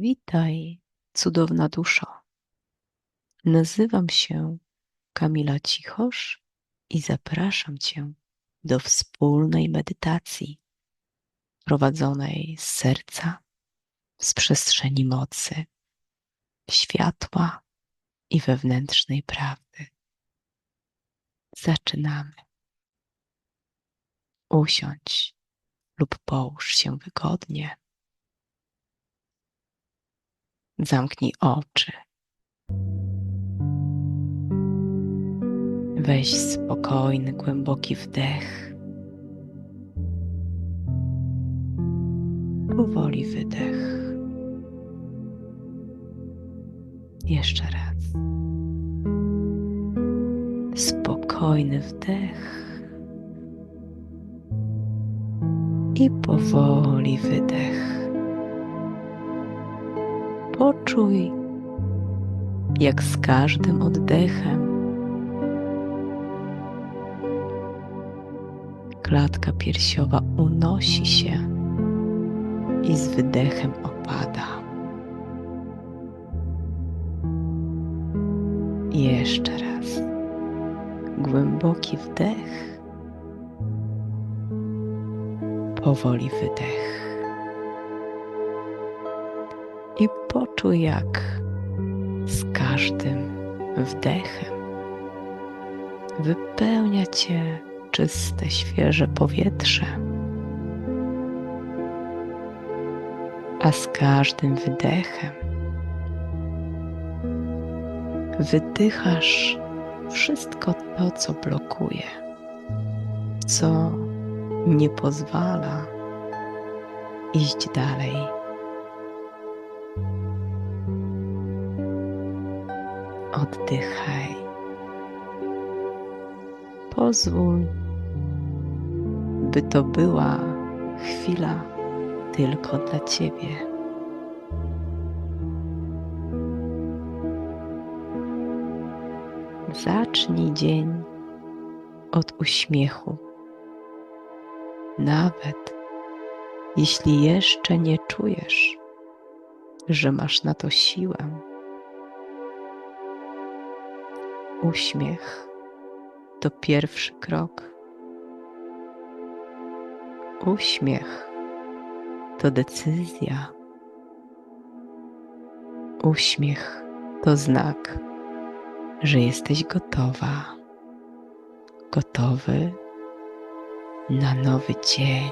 Witaj, cudowna duszo. Nazywam się Kamila Cichosz i zapraszam Cię do wspólnej medytacji prowadzonej z serca, z przestrzeni mocy, światła i wewnętrznej prawdy. Zaczynamy. Usiądź lub połóż się wygodnie. Zamknij oczy. Weź spokojny, głęboki wdech. Powoli wydech. Jeszcze raz. Spokojny wdech. I powoli wydech. Poczuj, jak z każdym oddechem klatka piersiowa unosi się i z wydechem opada. Jeszcze raz. Głęboki wdech, powoli wydech. I poczuj, jak z każdym wdechem wypełnia cię czyste, świeże powietrze. A z każdym wydechem wydychasz wszystko to, co blokuje, co nie pozwala iść dalej. Oddychaj. Pozwól, by to była chwila tylko dla Ciebie. Zacznij dzień od uśmiechu. Nawet jeśli jeszcze nie czujesz, że masz na to siłę, uśmiech to pierwszy krok. Uśmiech to decyzja. Uśmiech to znak, że jesteś gotowa, gotowy na nowy dzień.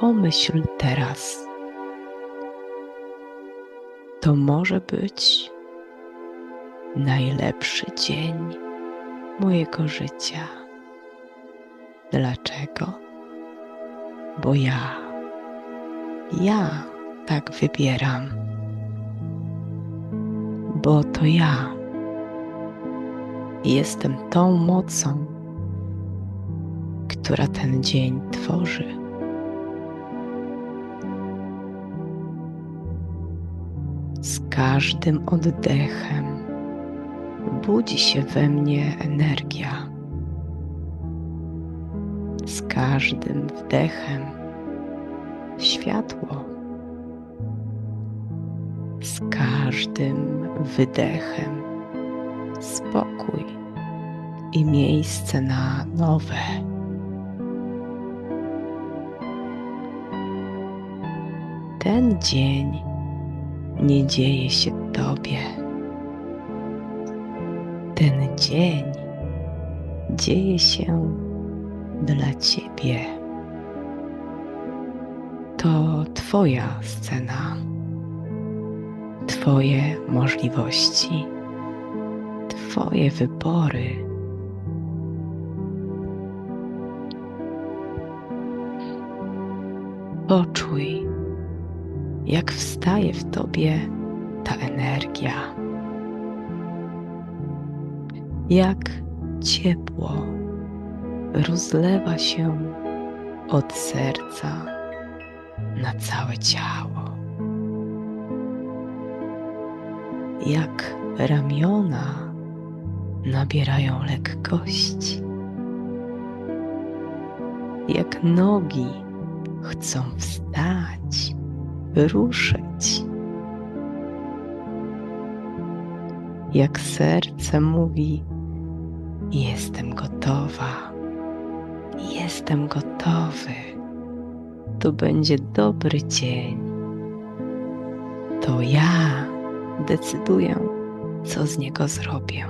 Pomyśl teraz. To może być najlepszy dzień mojego życia. Dlaczego? Bo ja, ja tak wybieram. Bo to ja jestem tą mocą, która ten dzień tworzy. Z każdym oddechem budzi się we mnie energia. Z każdym wdechem światło. Z każdym wydechem spokój i miejsce na nowe. Ten dzień nie dzieje się Tobie. Ten dzień dzieje się dla Ciebie. To Twoja scena, Twoje możliwości, Twoje wybory. Poczuj, jak wstaje w Tobie ta energia, jak ciepło rozlewa się od serca na całe ciało. Jak ramiona nabierają lekkości. jak nogi chcą wstać, ruszyć. Jak serce mówi: Jestem gotowa, jestem gotowy. To będzie dobry dzień. To ja decyduję, co z niego zrobię.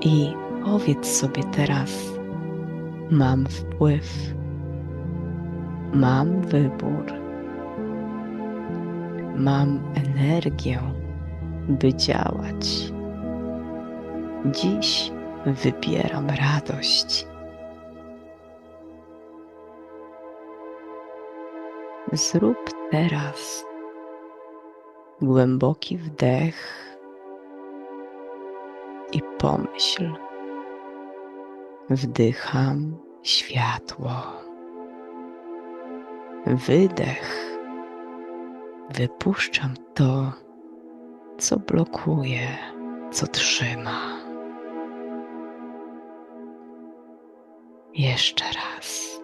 I powiedz sobie teraz: Mam wpływ, mam wybór, mam energię, by działać. Dziś wybieram radość. Zrób teraz głęboki wdech i pomyśl. Wdycham światło. Wydech. Wypuszczam to, co blokuje, co trzyma. Jeszcze raz.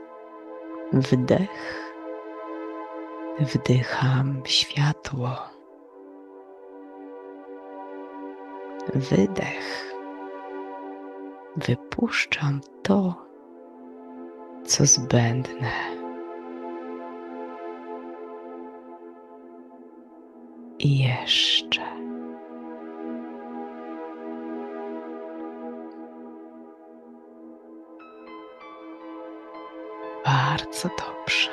Wdech. Wdycham światło. Wydech. Wypuszczam to, co zbędne. I jeszcze. Bardzo dobrze.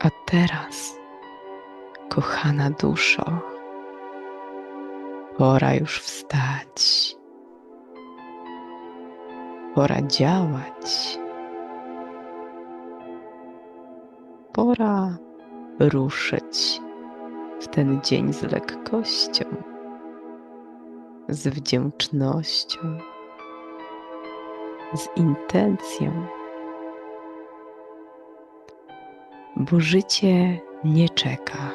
A teraz, kochana duszo, pora już wstać. Pora działać. Pora ruszyć w ten dzień z lekkością, z wdzięcznością, z intencją, bo życie nie czeka.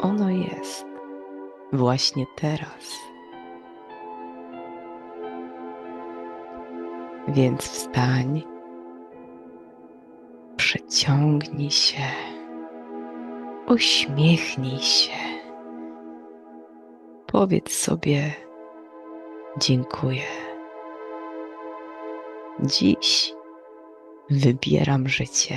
Ono jest właśnie teraz. Więc wstań, przeciągnij się, uśmiechnij się. Powiedz sobie: Dziękuję. Dziś wybieram życie.